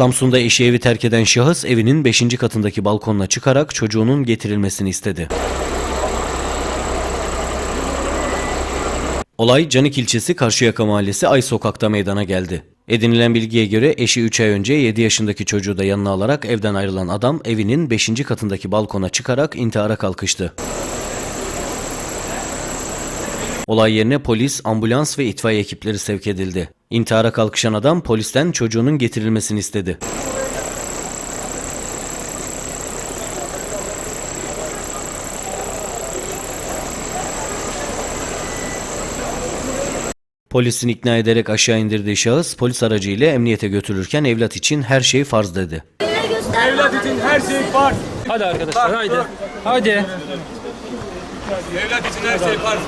Samsun'da eşi evi terk eden şahıs evinin 5. katındaki balkonuna çıkarak çocuğunun getirilmesini istedi. Olay Canik ilçesi Karşıyaka Mahallesi Ay Sokak'ta meydana geldi. Edinilen bilgiye göre eşi 3 ay önce 7 yaşındaki çocuğu da yanına alarak evden ayrılan adam evinin 5. katındaki balkona çıkarak intihara kalkıştı. Olay yerine polis, ambulans ve itfaiye ekipleri sevk edildi. İntihara kalkışan adam polisten çocuğunun getirilmesini istedi. Polisin ikna ederek aşağı indirdiği şahıs polis aracıyla emniyete götürürken evlat için her şey farz dedi. Evlat için her şey var. Hadi arkadaşlar haydi. Hadi. Evlat için her şey var.